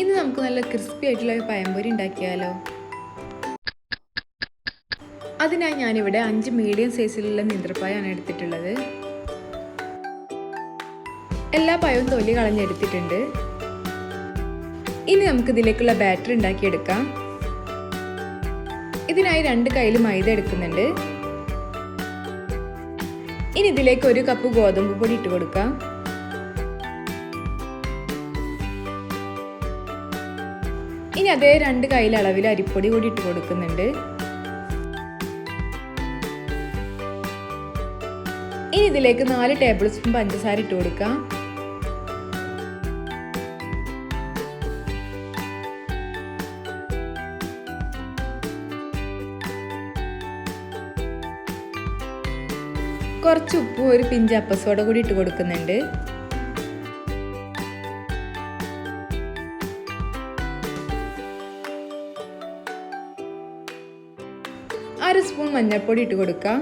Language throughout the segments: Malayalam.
ഇന്ന് നമുക്ക് നല്ല ക്രിസ്പി ആയിട്ടുള്ള ഒരു പഴംപൊരി ഉണ്ടാക്കിയാലോ? അതിനായി ഞാനിവിടെ അഞ്ച് മീഡിയം സൈസിലുള്ള നിന്ത്രപ്പായാണ് എടുത്തിട്ടുള്ളത്. എല്ലാ പഴവും തൊലി കളഞ്ഞെടുത്തിട്ടുണ്ട്. ഇനി നമുക്ക് ഇതിലേക്കുള്ള ബാറ്റർ ഉണ്ടാക്കിയെടുക്കാം. ഇതിനായി രണ്ട് കയ്യിൽ മൈദ എടുക്കുന്നുണ്ട്. ഇനി ഇതിലേക്ക് ഒരു കപ്പ് ഗോതമ്പ് പൊടി ഇട്ട് കൊടുക്കാം. ഇനി അതേ രണ്ട് കയ്യിൽ അളവിൽ അരിപ്പൊടി കൂടി ഇട്ട് കൊടുക്കുന്നുണ്ട്. ഇനി ഇതിലേക്ക് നാല് ടേബിൾ സ്പൂൺ പഞ്ചസാര ഇട്ട് കൊടുക്കാം. കുറച്ച് ഉപ്പും ഒരു പിഞ്ച് അപ്പസോട കൂടി ഇട്ട് കൊടുക്കുന്നുണ്ട്. അര സ്പൂൺ മഞ്ഞൾപ്പൊടി ഇട്ട് കൊടുക്കുക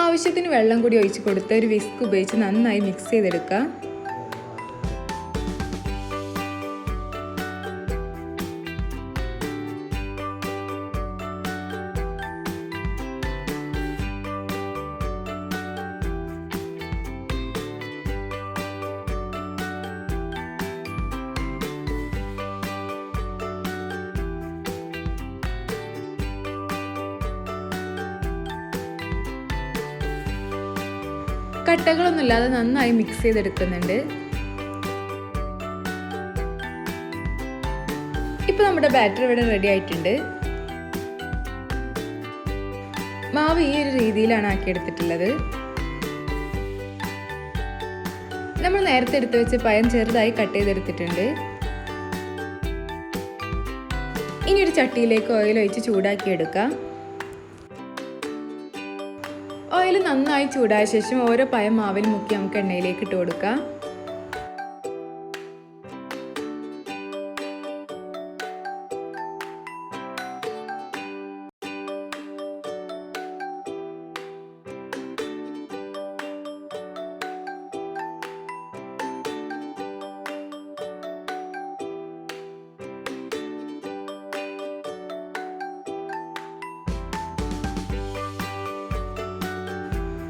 ആവശ്യത്തിന് വെള്ളം കൂടി ഒഴിച്ച് കൊടുത്ത് ഒരു വിസ്ക് ഉപയോഗിച്ച് നന്നായി മിക്സ് ചെയ്തെടുക്കാം കട്ടകളൊന്നുമില്ലാതെ നന്നായി മിക്സ് ചെയ്തെടുക്കുന്നുണ്ട്. ഇപ്പൊ നമ്മുടെ ബാറ്റർ ഇവിടെ റെഡി ആയിട്ടുണ്ട്. മാവ് ഈ ഒരു രീതിയിലാണ് ആക്കിയെടുത്തിട്ടുള്ളത്. നമ്മൾ നേരത്തെ എടുത്ത് വെച്ച് പയം ചെറുതായി കട്ട് ചെയ്തെടുത്തിട്ടുണ്ട്. ഇനി ഒരു ചട്ടിയിലേക്ക് ഓയിൽ ഒഴിച്ച് ചൂടാക്കി ഓയിൽ നന്നായി ചൂടായ ശേഷം ഓരോ പയം മാവിൽ മുക്കി നമുക്ക് എണ്ണയിലേക്ക് ഇട്ട് കൊടുക്കാം.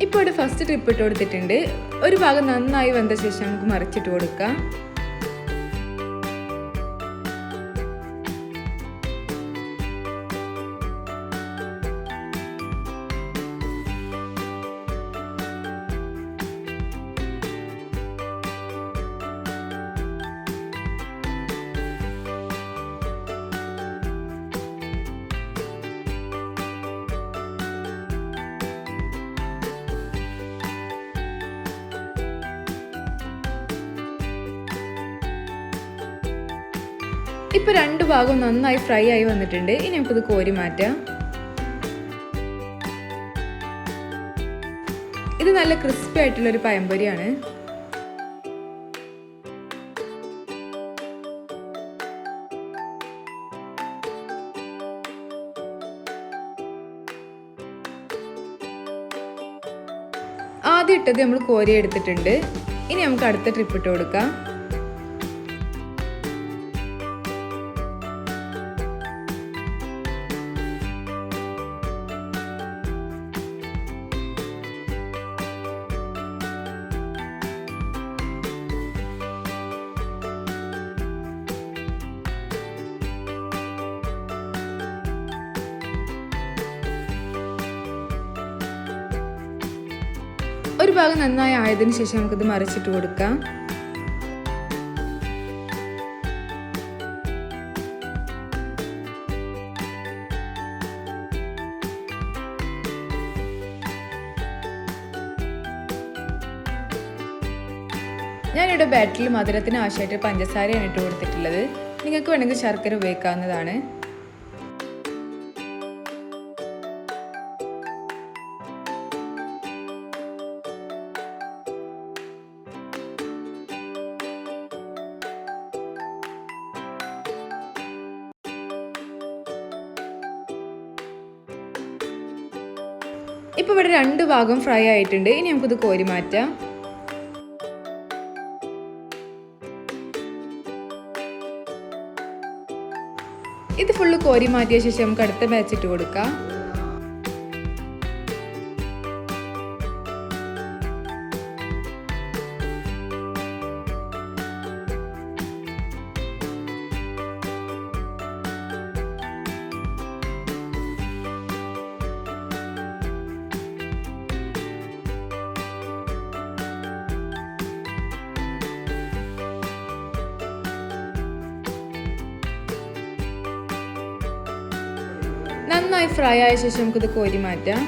ഇപ്പോൾ ഇവിടെ ഫസ്റ്റ് ട്രിപ്പ് ഇട്ട് കൊടുത്തിട്ടുണ്ട്. ഒരു ഭാഗം നന്നായി വെന്ത ശേഷം നമുക്ക് മറിച്ചിട്ട് കൊടുക്കാം. ഇപ്പൊ രണ്ട് ഭാഗവും നന്നായി ഫ്രൈ ആയി വന്നിട്ടുണ്ട്. ഇനി നമുക്കിത് കോരി മാറ്റാം. ഇത് നല്ല ക്രിസ്പി ആയിട്ടുള്ളൊരു പഴംപൊരിയാണ് ആദ്യം ഇട്ടത് നമ്മൾ കോരി എടുത്തിട്ടുണ്ട്. ഇനി നമുക്ക് അടുത്ത ട്രിപ്പ് ഇട്ട് കൊടുക്കാം. ഒരു ഭാഗം നന്നായി ആയതിനു ശേഷം നമുക്കിത് മറിച്ചിട്ട് കൊടുക്കാം. ഞാനിവിടെ ബാറ്ററിൽ മധുരത്തിന് ആവശ്യമായിട്ട് പഞ്ചസാരയാണ് ഇട്ട് കൊടുത്തിട്ടുള്ളത്. നിങ്ങൾക്ക് വേണമെങ്കിൽ ശർക്കര ഉപയോഗിക്കാവുന്നതാണ്. ഇപ്പോൾ ഇവിടെ രണ്ട് ഭാഗം ഫ്രൈ ആയിട്ടുണ്ട്. ഇനി നമുക്കിത് കോരി മാറ്റാം. ഇത് ഫുള്ള് കോരി മാറ്റിയ ശേഷം നമുക്ക് അടുത്ത ബാച്ചിട്ട് കൊടുക്കാം. നന്നായി ഫ്രൈ ആയ ശേഷം നമുക്കിത് കോരി മാറ്റാം.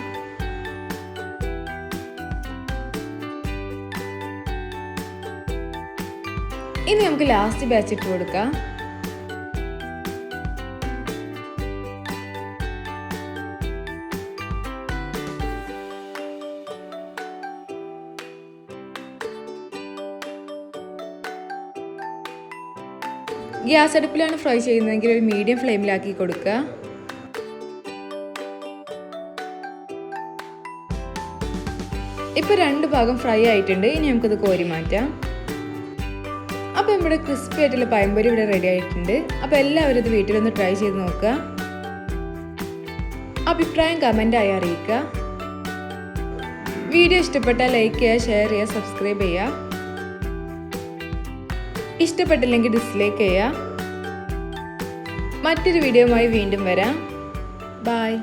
ഇനി നമുക്ക് ലാസ്റ്റ് ബാച്ച് ഇട്ട് കൊടുക്കാം. ഗ്യാസ് അടുപ്പിലാണ് ഫ്രൈ ചെയ്യുന്നതെങ്കിൽ ഒരു മീഡിയം ഫ്ലെയിമിലാക്കി കൊടുക്കുക. ഇപ്പോൾ രണ്ട് ഭാഗം ഫ്രൈ ആയിട്ടുണ്ട്. ഇനി നമുക്കിത് കോരി മാറ്റാം. അപ്പോൾ നമ്മുടെ ക്രിസ്പി ആയിട്ടുള്ള പഴംപൊരി ഇവിടെ റെഡി ആയിട്ടുണ്ട്. അപ്പോൾ എല്ലാവരും ഇത് വീട്ടിലൊന്ന് ട്രൈ ചെയ്ത് നോക്കുക. അഭിപ്രായം കമന്റായി അറിയിക്കുക. വീഡിയോ ഇഷ്ടപ്പെട്ടാൽ ലൈക്ക് ചെയ്യുക ഷെയർ ചെയ്യുക സബ്സ്ക്രൈബ് ചെയ്യുക. ഇഷ്ടപ്പെട്ടില്ലെങ്കിൽ ഡിസ്ലൈക്ക് ചെയ്യുക. മറ്റൊരു വീഡിയോയുമായി വീണ്ടും വരാം. ബായ്